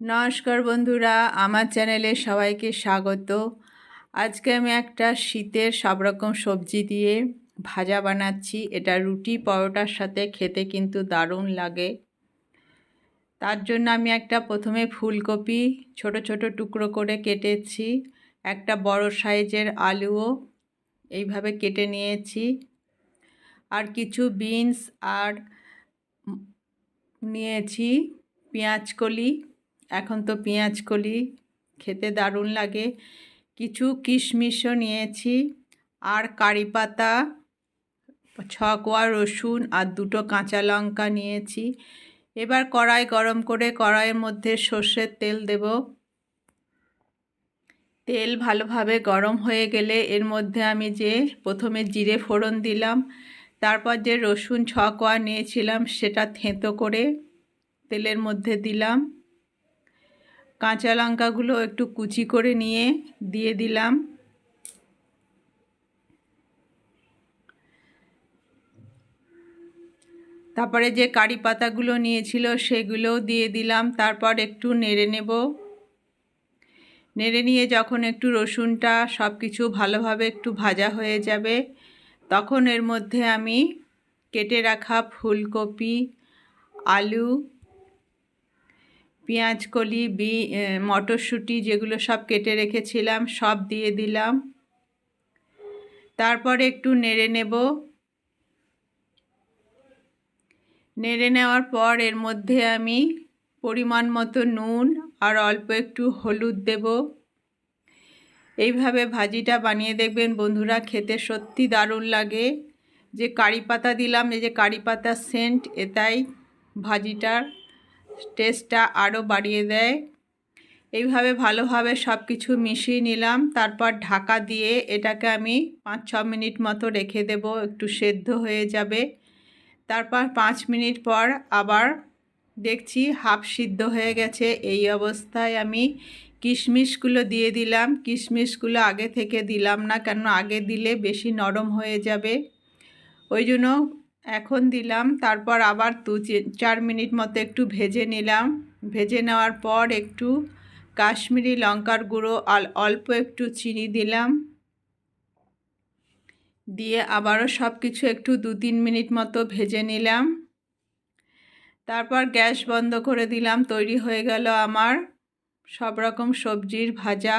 নমস্কার বন্ধুরা, আমার চ্যানেলে সবাইকে স্বাগত। আজকে আমি একটা শীতের সব রকম সবজি দিয়ে ভাজা বানাচ্ছি। এটা রুটি পরোটার সাথে খেতে কিন্তু দারুণ লাগে। তার জন্য আমি একটা প্রথমে ফুলকপি ছোট ছোট টুকরো করে কেটেছি, একটা বড় সাইজের আলুও এইভাবে কেটে নিয়েছি। আর কিছু বিনস আর নিয়েছি, পেঁয়াজ কলি। এখন তো পেঁয়াজ কলি, খেতে দারুণ লাগে। কিছু কিশমিশও নিয়েছি, আর কারি পাতা ছ কোয়া রসুন, আর দুটো কাঁচা লঙ্কা নিয়েছি। এবার কড়াই গরম করে কড়াইয়ের মধ্যে সর্ষের তেল দেব। তেল ভালোভাবে গরম হয়ে গেলে এর মধ্যে আমি যে প্রথমে জিরে ফোড়ন দিলাম, তারপর যে রসুন ছকোয়া নিয়েছিলাম সেটা থেঁতো করে তেলের মধ্যে দিলাম। কাঁচা লঙ্কাগুলো একটু কুচি করে নিয়ে দিয়ে দিলাম। তারপরে যে কারি পাতাগুলো নিয়েছিল সেগুলোও দিয়ে দিলাম, তারপর একটু নেড়ে নেব। নেড়ে নিয়ে যখন একটু রসুনটা সব কিছু ভালোভাবে একটু ভাজা হয়ে যাবে, তখন এর মধ্যে আমি কেটে রাখা ফুলকপি, আলু পেঁয়াজ, কলি, বি মটরশুঁটি যেগুলো সব কেটে রেখেছিলাম, সব দিয়ে দিলাম। তারপরে একটু নেড়ে নেব। নেড়ে নেওয়ার পর এর মধ্যে আমি পরিমাণ মতো নুন আর অল্প একটু হলুদ দেব। এইভাবে ভাজিটা বানিয়ে দেখবেন বন্ধুরা, খেতে সত্যি দারুণ লাগে। যে কারি পাতা দিলাম, এই যে কারি পাতার সেন্ট, এটাই ভাজিটার। টেস্টটা আরও বাড়িয়ে দেয়। এইভাবে ভালোভাবে সব কিছু মিশিয়ে নিলাম। তারপর ঢাকা দিয়ে এটাকে আমি পাঁচ ছ মিনিট মতো রেখে দেব, একটু সেদ্ধ হয়ে যাবে। তারপর পাঁচ মিনিট পর আবার দেখছি হাফ সিদ্ধ হয়ে গেছে। এই অবস্থায় আমি কিশমিশগুলো দিয়ে দিলাম। কিশমিশগুলো আগে থেকে দিলাম না কেন? আগে দিলে বেশি নরম হয়ে যাবে। ওই জন্য এখন দিলাম, তারপর আবার দু চার মিনিট মতো একটু ভেজে নিলাম। ভেজে নেওয়ার পর একটু কাশ্মীরি লঙ্কার গুঁড়ো অল্প একটু চিনি দিলাম। দিয়ে আবারও সব কিছু একটু দু তিন মিনিট মতো ভেজে নিলাম। তারপর গ্যাস বন্ধ করে দিলাম, তৈরি হয়ে গেল আমার সব রকম সবজির ভাজা।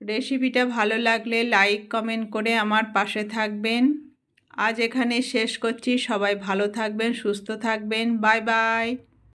রেসিপিটা ভালো লাগলে লাইক, কমেন্ট করে আমার পাশে থাকবেন। আজ এখানে শেষ করছি। সবাই ভালো থাকবেন সুস্থ থাকবেন। Bye bye.